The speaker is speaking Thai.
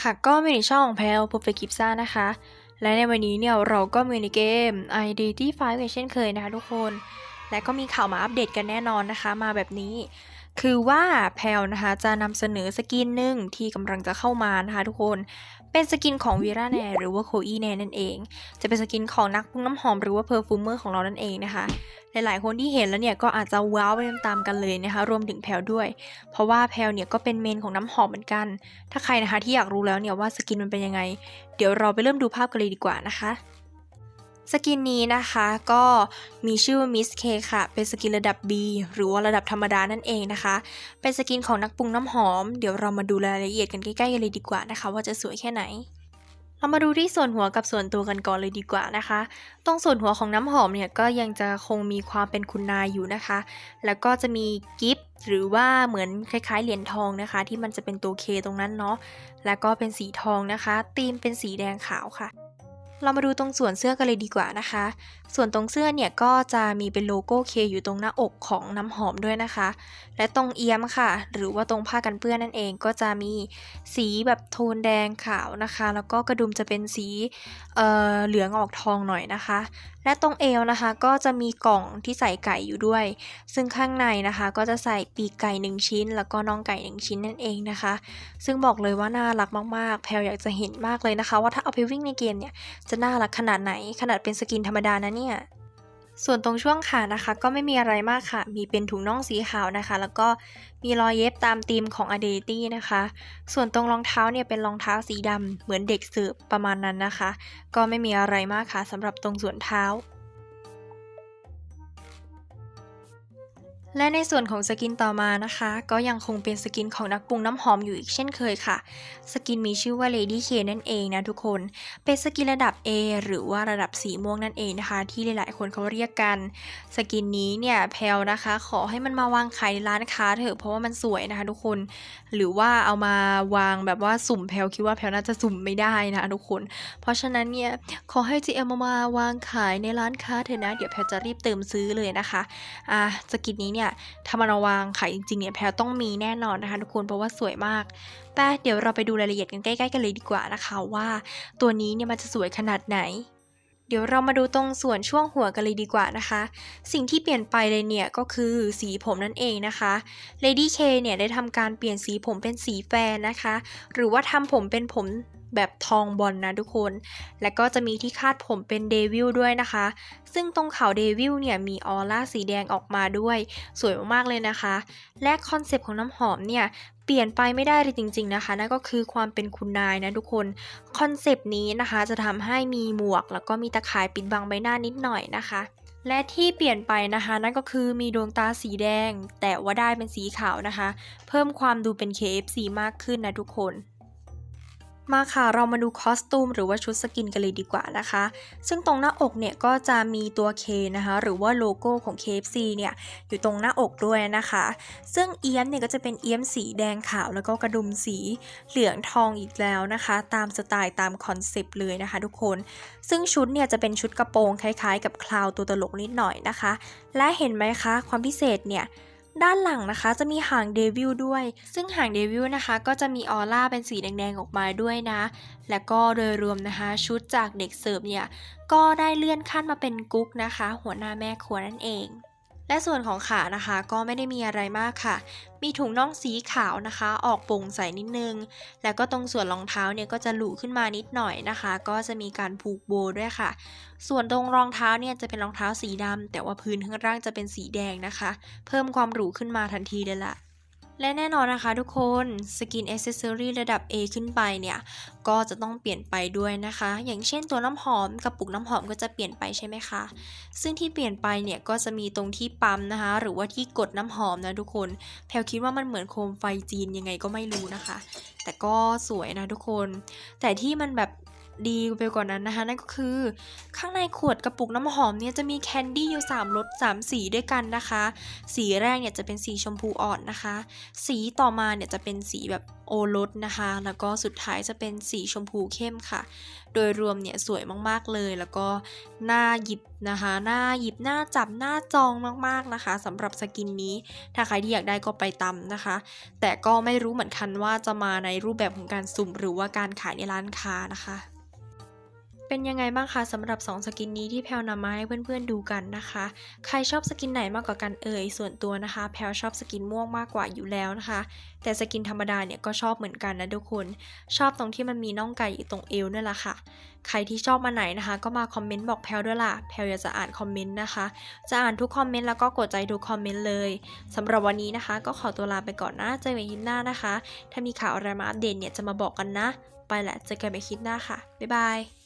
ค่ะก็มีในช่องของแพลวพบไปคลิปซ่านะคะ และในวันนี้เนี่ยเราก็มีในเกม Identity 5เช่นเคยนะคะทุกคน และก็มีข่าวมาอัปเดตกันแน่นอนนะคะ มาแบบนี้ คือว่าแพลวนะคะจะนำเสนอสกินหนึ่งที่กำลังจะเข้ามานะคะทุกคนเป็นสกินของวีราแนหรือว่าโคอีแนนั่นเอง จะเป็นสกินของนักปรุงน้ำหอมหรือว่าเพอร์ฟูมเมอร์ของเรานั่นเองนะคะ หลายๆ คนที่เห็นแล้วเนี่ยก็อาจจะว้าวไปตามๆกันเลยนะคะ รวมถึงแพลวด้วย เพราะว่าแพลวเนี่ยก็เป็นเมนของน้ำหอมเหมือนกัน ถ้าใครนะคะที่อยากรู้แล้วเนี่ยว่าสกินมันเป็นยังไง เดี๋ยวเราไปเริ่มดูภาพกันเลยดีกว่านะคะ สกินนี้นะคะก็มีชื่อว่า Miss K ค่ะ เป็นสกินระดับ B หรือว่าระดับธรรมดานั่นเองนะคะ เป็นสกินของนักปรุงน้ำหอม เดี๋ยวเรามาดูรายละเอียดกันใกล้ๆกันเลยดีกว่านะคะ ว่าจะสวยแค่ไหน เรามาดูที่ส่วนหัวกับส่วนตัวกันก่อนเลยดีกว่านะคะ ตรงส่วนหัวของน้ำหอมเนี่ยก็ยังจะคงมีความเป็นคุณนายอยู่นะคะ แล้วก็จะมีกิฟต์หรือว่าเหมือนคล้ายๆเหรียญทองนะคะ ที่มันจะเป็นตัวเคตรงนั้นเนาะ แล้วก็เป็นสีทองนะคะ ธีมเป็นสีแดงขาวค่ะ เรามาดูตรงส่วนเสื้อกันเลยดีกว่านะคะ ส่วนตรงเสื้อเนี่ยก็จะมีเป็นโลโก้เคอยู่ตรงหน้าอกของน้ำหอมด้วยนะคะ และตรงเอียมค่ะ หรือว่าตรงผ้ากันเปื้อนนั่นเองก็จะมีสีแบบโทนแดงขาวนะคะ แล้วก็กระดุมจะเป็นสีเอ่อเหลืองออกทองหน่อยนะคะ และตรงเอวนะคะ ก็จะมีกล่องที่ใส่ไก่อยู่ด้วย ซึ่งข้างในนะคะ ก็จะใส่ปีกไก่หนึ่งชิ้น แล้วก็น่องไก่หนึ่งชิ้นนั่นเองนะคะ ซึ่งบอกเลยว่าน่ารักมากๆ แพลวอยากจะเห็นมากเลยนะคะ ว่าถ้าเอาไปวิ่งในเกมเนี่ยจะน่ารักขนาดไหนขนาดเป็นสกินธรรมดานะเนี่ย ส่วนตรงช่วงขานะคะ ก็ไม่มีอะไรมากค่ะ มีเป็นถุงน่องสีขาวนะคะ แล้วก็มีรอยเย็บตามธีมของ a d e n t y นะคะ ส่วนตรงรองเท้าเนี่ยเป็นรองเท้าสีดำเหมือนเด็กเสิร์ฟประมาณนั้นนะคะ ก็ไม่มีอะไรมากค่ะสำหรับตรงส่วนเท้า และในส่วนของสกินต่อมานะคะ ก็ยังคงเป็นสกินของนักปรุงน้ำหอมอยู่อีกเช่นเคยค่ะ สกินมีชื่อว่า Lady K นั่นเองนะทุกคน เป็นสกินระดับ A หรือว่าระดับสีม่วงนั่นเองนะคะ ที่หลายๆคนเขาเรียกกัน สกินนี้เนี่ยแพลวนะคะ ขอให้มันมาวางขายในร้านค้าเถอะเพราะว่ามันสวยนะคะทุกคน หรือว่าเอามาวางแบบว่าสุ่มแพลวคิดว่าแพลวน่าจะสุ่มไม่ได้นะทุกคน เพราะฉะนั้นเนี่ยขอให้ GM มามาวางขายในร้านค้าเถอะนะ เดี๋ยวแพลจะรีบเติมซื้อเลยนะคะอะสกินนี้เนี่ยธรรมนวางค่ะจริงๆเนี่ยแพลต้องมีแน่นอนนะคะทุกคนเพราะว่าสวยมาก แต่เดี๋ยวเราไปดูรายละเอียดกันใกล้ๆกันเลยดีกว่านะคะว่า ตัวนี้เนี่ยมันจะสวยขนาดไหน เดี๋ยวเรามาดูตรงส่วนช่วงหัวกันเลยดีกว่านะคะ สิ่งที่เปลี่ยนไปเลยเนี่ยก็คือสีผมนั่นเองนะคะ Lady K เนี่ยได้ทำการเปลี่ยนสีผมเป็นสีแฟนนะคะ หรือว่าทำผมเป็นผมแบบทองบอลนะทุกคน และก็จะมีที่คาดผมเป็นเดวิลด้วยนะคะ ซึ่งตรงเขาเดวิลเนี่ยมีออร่าสีแดงออกมาด้วย สวยมากๆเลยนะคะ และคอนเซปต์ของน้ำหอมเนี่ย เปลี่ยนไปไม่ได้เลยจริง ๆนะคะนั่นก็คือความเป็นคุณนายนะทุกคนคอนเซปต์นี้นะคะจะทำให้มีหมวก แล้วก็มีตะข่ายปิดบังใบหน้านิดหน่อยนะคะและที่เปลี่ยนไปนะคะนั่นก็คือมีดวงตาสีแดง แต่ว่าได้เป็นสีขาวนะคะ เพิ่มความดูเป็น KFC มากขึ้นนะทุกคน มาค่ะเรามาดูคอสตูมหรือว่าชุดสกินกันเลยดีกว่านะคะ ซึ่งตรงหน้าอกเนี่ยก็จะมีตัว K นะคะ หรือว่าโลโก้ของ KFC เนี่ยอยู่ตรงหน้าอกด้วยนะคะ ซึ่งเอี้ยมเนี่ยก็จะเป็นเอี้ยมสีแดงขาวแล้วก็กระดุมสีเหลืองทองอีกแล้วนะคะ ตามสไตล์ตามคอนเซปต์เลยนะคะทุกคน ซึ่งชุดเนี่ยจะเป็นชุดกระโปรงคล้ายๆ กับคลาวตัวตลกนิดหน่อยนะคะ และเห็นไหมคะความพิเศษเนี่ย ด้านหลังนะคะจะมีหางเดวิลด้วย ซึ่งหางเดวิลนะคะก็จะมีออร่าเป็นสีแดงๆออกมาด้วยนะ และก็โดยรวมนะคะชุดจากเด็กเสิร์ฟเนี่ยก็ได้เลื่อนขั้นมาเป็นกุ๊กนะคะ หัวหน้าแม่ครัวนั่นเอง และส่วนของขานะคะก็ไม่ได้มีอะไรมากค่ะ มีถุงน่องสีขาวนะคะ ออกโปร่งใสนิดนึง แล้วก็ตรงส่วนรองเท้าเนี่ยก็จะหลุขึ้นมานิดหน่อยนะคะ ก็จะมีการผูกโบด้วยค่ะ ส่วนตรงรองเท้าเนี่ยจะเป็นรองเท้าสีดำแต่ว่าพื้นข้างล่างจะเป็นสีแดงนะคะ เพิ่มความหรูขึ้นมาทันทีเลยล่ะ และแน่นอนนะคะทุกคนสกินอ c เซสซอรี่ระดับ A ขึ้นไปเนี่ย ก็จะต้องเปลี่ยนไปด้วยนะคะ อย่างเช่นตัวน้ำหอมกับปุกน้ำหอมก็จะเปลี่ยนไปใช่ไหมคะ ซึ่งที่เปลี่ยนไปเนี่ยก็จะมีตรงที่ปั๊มนะคะ หรือว่าที่กดน้ำหอมนะทุกคนแพลคิดว่ามันเหมือนโคมไฟจีนยังไงก็ไม่รู้นะคะ แต่ก็สวยนะทุกคน แต่ที่มันแบบ ดีไปกว่านั้นนะคะนั่นก็คือ ข้างในขวดกระปุกน้ำหอมเนี่ยจะมีแคนดี้อยู่3รส3 สีด้วยกันนะคะ สีแรกเนี่ยจะเป็นสีชมพูอ่อนนะคะ สีต่อมาเนี่ยจะเป็นสีแบบโอรสนะคะ แล้วก็สุดท้ายจะเป็นสีชมพูเข้มค่ะ โดยรวมเนี่ยสวยมากๆเลย แล้วก็น่าหยิบนะคะน่าหยิบน่าจับน่าจองมากๆนะคะสำหรับสกินนี้ ถ้าใครที่อยากได้ก็ไปตำนะคะ แต่ก็ไม่รู้เหมือนกันว่าจะมาในรูปแบบของการสุ่มหรือว่าการขายในร้านค้านะคะ เป็นยังไงบ้างคะสำหรับ 2 สกินนี้ที่แพลวนำมาให้เพื่อนๆดูกันนะคะ ใครชอบสกินไหนมากกว่ากันเอ่ยส่วนตัวนะคะ แพลวชอบสกินม่วงมากกว่าอยู่แล้วนะคะ แต่สกินธรรมดาเนี่ยก็ชอบเหมือนกันนะทุกคน ชอบตรงที่มันมีน่องไก่อยู่ตรงเอวนั่นแหละค่ะ ใครที่ชอบมาไหนนะคะ ก็มาคอมเมนต์บอกแพลวด้วยล่ะแพลวอยากจะอ่านคอมเมนต์นะคะ จะอ่านทุกคอมเมนต์แล้วก็กดใจทุกคอมเมนต์เลยสำหรับวันนี้นะคะ ก็ขอตัวลาไปก่อนนะเจอกันคลิปหน้านะคะ ถ้ามีข่าวอะไรมาอัปเดตเนี่ยจะมาบอกกันนะ ไปแหละเจอกันใหม่คลิปหน้าค่ะบ๊ายบาย